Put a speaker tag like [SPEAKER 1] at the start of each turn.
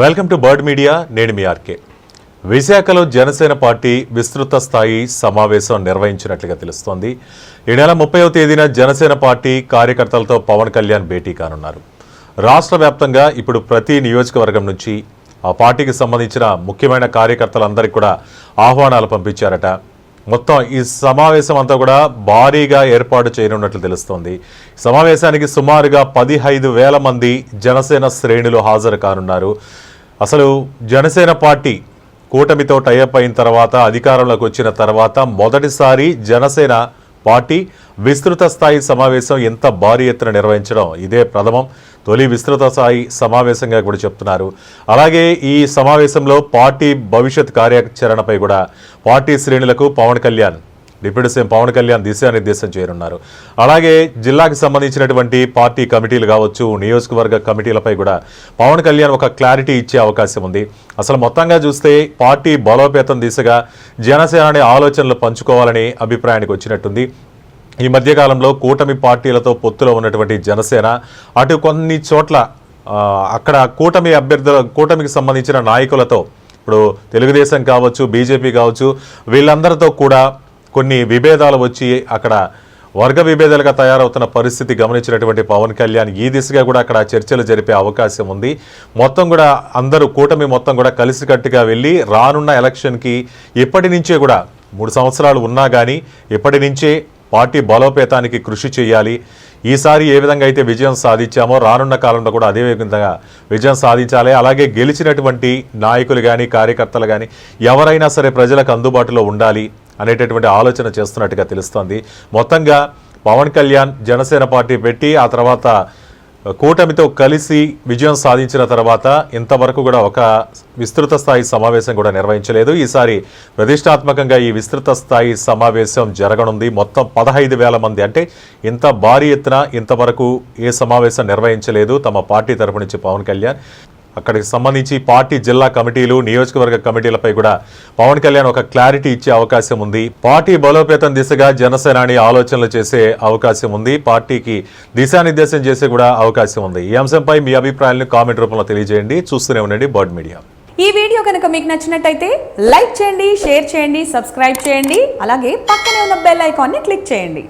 [SPEAKER 1] Welcome to bird media నేను మీ RK. విశాఖలో Janasena party విస్తృత స్థాయి సమావేశం నిర్వహించినట్లుగా తెలుస్తోంది. ఈ నెల ముప్పైవ తేదీన జనసేన పార్టీ కార్యకర్తలతో పవన్ కళ్యాణ్ భేటీ కానున్నారు. రాష్ట్ర వ్యాప్తంగా ఇప్పుడు ప్రతి నియోజకవర్గం నుంచి ఆ పార్టీకి సంబంధించిన ముఖ్యమైన కార్యకర్తలందరికీ కూడా ఆహ్వానాలు పంపించారట. మొత్తం ఈ సమావేశం అంతా కూడా భారీగా ఏర్పాటు చేయనున్నట్లు తెలుస్తోంది. సమావేశానికి సుమారుగా పదిహైదు వేల మంది జనసేన శ్రేణులు హాజరు కానున్నారు. అసలు జనసేన పార్టీ కూటమితో టైఅప్ అయిన తర్వాత అధికారంలోకి వచ్చిన తర్వాత మొదటిసారి జనసేన పార్టీ విస్తృత స్థాయి సమావేశం ఎంత భారీ ఎత్తున నిర్వహించడం ఇదే ప్రథమం. తొలి విస్తృత స్థాయి సమావేశంగా కూడా చెప్తున్నారు. అలాగే ఈ సమావేశంలో పార్టీ భవిష్యత్ కార్యాచరణపై కూడా పార్టీ శ్రేణులకు పవన్ కళ్యాణ్ డిప్యూటీ సీఎం పవన్ కళ్యాణ్ దిశానిర్దేశం చేయనున్నారు. అలాగే జిల్లాకి సంబంధించినటువంటి పార్టీ కమిటీలు కావచ్చు నియోజకవర్గ కమిటీలపై కూడా పవన్ కళ్యాణ్ ఒక క్లారిటీ ఇచ్చే అవకాశం ఉంది. అసలు మొత్తంగా చూస్తే పార్టీ బలోపేతం దిశగా జనసేన ఆలోచనలు పంచుకోవాలని అభిప్రాయానికి వచ్చినట్టుంది. ఈ మధ్యకాలంలో కూటమి పార్టీలతో పొత్తులో ఉన్నటువంటి జనసేన అటు కొన్ని చోట్ల అక్కడ కూటమి అభ్యర్థుల కూటమికి సంబంధించిన నాయకులతో ఇప్పుడు తెలుగుదేశం కావచ్చు బీజేపీ కావచ్చు వీళ్ళందరితో కూడా కొన్ని విభేదాలు వచ్చి అక్కడ వర్గ విభేదాలుగా తయారవుతున్న పరిస్థితి గమనించినటువంటి పవన్ కళ్యాణ్ ఈ దిశగా కూడా అక్కడ చర్చలు జరిపే అవకాశం ఉంది. మొత్తం కూడా అందరూ కూటమి మొత్తం కూడా కలిసికట్టుగా వెళ్ళి రానున్న ఎలక్షన్కి ఇప్పటి నుంచే కూడా మూడు సంవత్సరాలు ఉన్నా కానీ ఇప్పటి నుంచే పార్టీ బలోపేతానికి కృషి చేయాలి. ఈసారి ఏ విధంగా అయితే విజయం సాధించామో రానున్న కాలంలో కూడా అదే విధంగా విజయం సాధించాలి. అలాగే గెలిచినటువంటి నాయకులు కానీ కార్యకర్తలు కానీ ఎవరైనా సరే ప్రజలకు అందుబాటులో ఉండాలి అనేటటువంటి ఆలోచన చేస్తున్నట్టుగా తెలుస్తోంది. మొత్తంగా పవన్ కళ్యాణ్ జనసేన పార్టీ పెట్టి ఆ తర్వాత కూటమితో కలిసి విజయం సాధించిన తర్వాత ఇంతవరకు కూడా ఒక విస్తృత స్థాయి సమావేశం కూడా నిర్వహించలేదు. ఈసారి ప్రతిష్టాత్మకంగా ఈ విస్తృత స్థాయి సమావేశం జరగనుంది. మొత్తం పదహైదు వేల మంది అంటే ఇంత భారీ ఎత్తున ఇంతవరకు ఏ సమావేశం నిర్వహించలేదు. తమ పార్టీ తరపు నుంచి పవన్ కళ్యాణ్ అక్కడికి సంబంధించి పార్టీ జిల్లా కమిటీలు నియోజకవర్గ కమిటీలపై కూడా పవన్ కళ్యాణ్ ఒక క్లారిటీ ఇచ్చే అవకాశం ఉంది. పార్టీ బలోపేతం దిశగా జనసేనాని ఆలోచనలు చేసే అవకాశం ఉంది. పార్టీకి దిశానిర్దేశం చేసే కూడా అవకాశం ఉంది. ఈ అంశంపై మీ అభిప్రాయాలను కామెంట్ రూపంలో తెలియజేయండి. చూస్తూనే ఉండండి బర్డ్ మీడియా.
[SPEAKER 2] ఈ వీడియో కనుక మీకు నచ్చినట్టయితే లైక్ చేయండి షేర్ చేయండి సబ్స్క్రైబ్ చేయండి అలాగే పక్కనే ఉన్న బెల్ ఐకాన్ని క్లిక్ చేయండి.